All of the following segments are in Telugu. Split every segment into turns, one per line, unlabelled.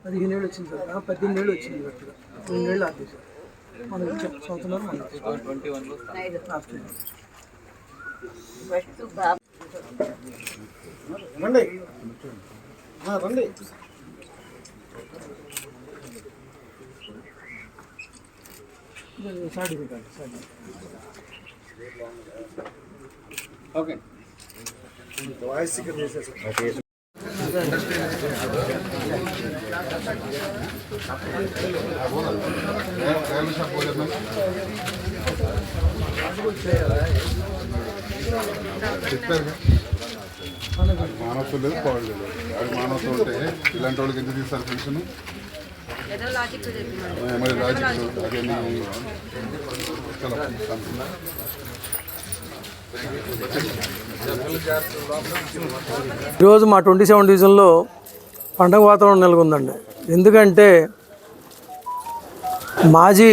పదిహేను ఏళ్ళు వచ్చింది సార్. పద్దెనిమిది ఏళ్ళు వచ్చింది కరెక్ట్గా రెండు ఏళ్ళు ఆపేసారు మనం ఇచ్చాం సంవత్సరం మనం.
ట్వంటీ వన్లో
లాస్ట్ ఇయర్.
ఫస్ట్ బాబు
రండి. ఆ, రండి.
ఇది సర్టిఫికేట్.
ఓకే.
వాయిస్ ఇక్కడ చేసేసి.
చెప్పారు మానవత్వం లేదు పాడు లేదు అది మానవత్వం ఉంటే ఇలాంటి వాళ్ళకి ఎందుకు తీస్తారు పెన్షన్ మరి లాజిక్ అదే చాలా
ఈరోజు మా ట్వంటీ సెవెన్ డివిజన్లో పండగ వాతావరణం నెలకొందండి. ఎందుకంటే మాజీ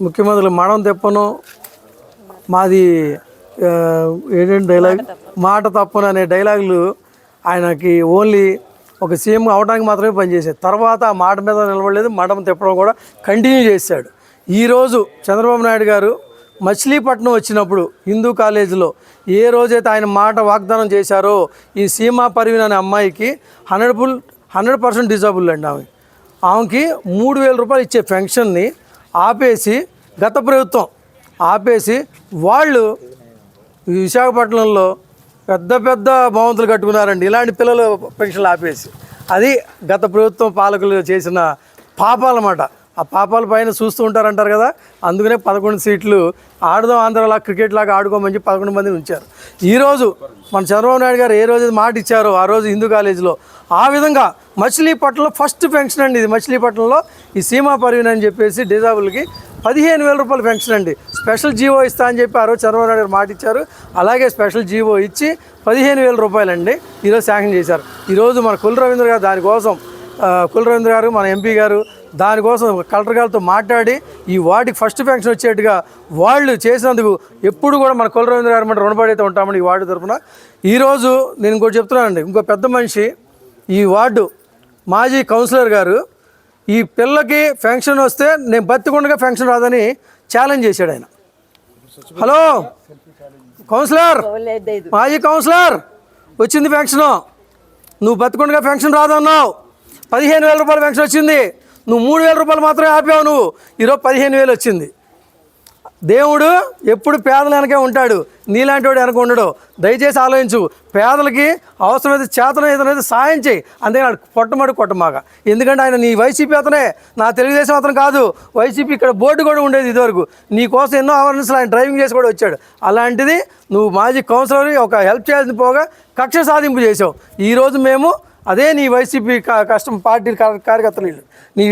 ముఖ్యమంత్రులు మాడం తెప్పను మాది ఏంటంటే డైలాగ్ మాట తప్పను అనే డైలాగులు ఆయనకి ఓన్లీ ఒక సీఎం అవడానికి మాత్రమే పనిచేసాడు తర్వాత ఆ మాట మీద నిలబడలేదు మడం తిప్పడం కూడా కంటిన్యూ చేశాడు. ఈరోజు చంద్రబాబు నాయుడు గారు మచిలీపట్నం వచ్చినప్పుడు హిందూ కాలేజీలో ఏ రోజైతే ఆయన మాట వాగ్దానం చేశారో ఈ సీమా పర్వీన్ అనే అమ్మాయికి hundred full hundred percent disabled అండి ఆమె. ఆమెకి మూడు వేల రూపాయలు ఇచ్చే పెన్షన్ని ఆపేసి గత ప్రభుత్వం ఆపేసి వాళ్ళు విశాఖపట్నంలో పెద్ద పెద్ద భవంతులు కట్టుకున్నారండి. ఇలాంటి పిల్లలు పెన్షన్లు ఆపేసి. అది గత ప్రభుత్వం పాలకులు చేసిన పాపాలన్నమాట. ఆ పాపాల పైన చూస్తూ ఉంటారంటారు కదా? అందుకనే పదకొండు సీట్లు ఆడదాం ఆంధ్రలా క్రికెట్ లాగా ఆడుకోమని చెప్పి పదకొండు మందిని ఉంచారు. ఈరోజు మన చంద్రబాబు నాయుడు గారు ఏ రోజు మాట ఇచ్చారో ఆ రోజు హిందూ కాలేజీలో ఆ విధంగా మచిలీపట్నంలో ఫస్ట్ పెన్షన్ అండి ఇది మచిలీపట్నంలో ఈ సీమా పర్వీన్ అని చెప్పేసి డిజాబుల్కి పదిహేను వేల రూపాయలు పెన్షన్ అండి. స్పెషల్ జీవో ఇస్తా అని చెప్పి ఆ రోజు చంద్రబాబు నాయుడు గారు మాట ఇచ్చారు. అలాగే స్పెషల్ జీవో ఇచ్చి పదిహేను వేల రూపాయలండి ఈరోజు శాంక్షన్ చేశారు. ఈరోజు మన కుల రవీంద్ర గారు దానికోసం కుల రవీంద్ర గారు మన ఎంపీ గారు దానికోసం కలెక్టర్ గారితో మాట్లాడి ఈ వార్డుకి ఫస్ట్ పెన్షన్ వచ్చేట్టుగా వాళ్ళు చేసినందుకు ఎప్పుడు కూడా మన కుల రవీంద్ర గారు మన రుణపడి అయితే ఉంటామని ఈ వార్డు తరఫున ఈరోజు నేను ఇంకోటి చెప్తున్నానండి. ఇంకో పెద్ద మనిషి ఈ వార్డు మాజీ కౌన్సిలర్ గారు ఈ పిల్లకి ఫెన్షన్ వస్తే నేను బతికుండగా ఫెన్షన్ రాదని ఛాలెంజ్ చేశాడు ఆయన. హలో? కౌన్సిలర్? మాజీ కౌన్సిలర్ వచ్చింది ఫెన్షన్ నువ్వు బతికుండగా ఫెన్షన్ రాదన్నావు. పదిహేను వేల రూపాయల ఫెన్షన్ వచ్చింది. నువ్వు మూడు వేల రూపాయలు మాత్రమే ఆపావు నువ్వు. ఈరోజు పదిహేను వేలు వచ్చింది. దేవుడు ఎప్పుడు పేదల వెనకే ఉంటాడు. నీలాంటి వాడు వెనక ఉండడు. దయచేసి ఆలోచించు. పేదలకి అవసరమైతే చేతనం ఏదైనా సాయం చేయి. అంతేగాని కొట్టమడు కొట్టమాక. ఎందుకంటే ఆయన నీ వైసీపీ అతనే. నా తెలుగుదేశం అతను కాదు. వైసీపీ ఇక్కడ బోర్డు కూడా ఉండేది ఇదివరకు. నీ కోసం ఎన్నో అవర్నెస్లు ఆయన డ్రైవింగ్ చేసి కూడా వచ్చాడు. అలాంటిది నువ్వు మాజీ కౌన్సిలర్ ఒక హెల్ప్ చేయాల్సిన పోగా కక్ష సాధింపు చేసావు ఈరోజు మేము అదే నీ వైసీపీ కష్టం పార్టీ కార్యకర్తలు నీ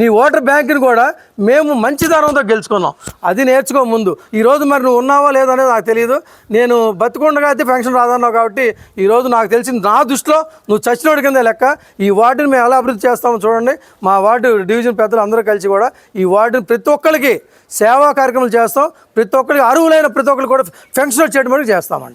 నీ ఓటర్ బ్యాంక్ని కూడా మేము మంచి ధనంతో గెలుచుకున్నాం. అది నేర్చుకో ముందు. ఈరోజు మరి నువ్వు ఉన్నావో లేదో అనేది నాకు తెలియదు నేను బతుకుండగా అయితే పెన్షన్ రాదన్నావు కాబట్టి ఈరోజు నాకు తెలిసింది నా దృష్టిలో నువ్వు చచ్చినోడి కింద లెక్క. ఈ వార్డుని మేము ఎలా అభివృద్ధి చేస్తామో చూడండి. మా వార్డు డివిజన్ పెద్దలు అందరూ కలిసి కూడా ఈ వార్డుని ప్రతి ఒక్కరికి సేవా కార్యక్రమాలు చేస్తాం. ప్రతి ఒక్కరికి అర్హులైన ప్రతి ఒక్కరికి కూడా పెన్షన్ వచ్చేటువంటి చేస్తామండి.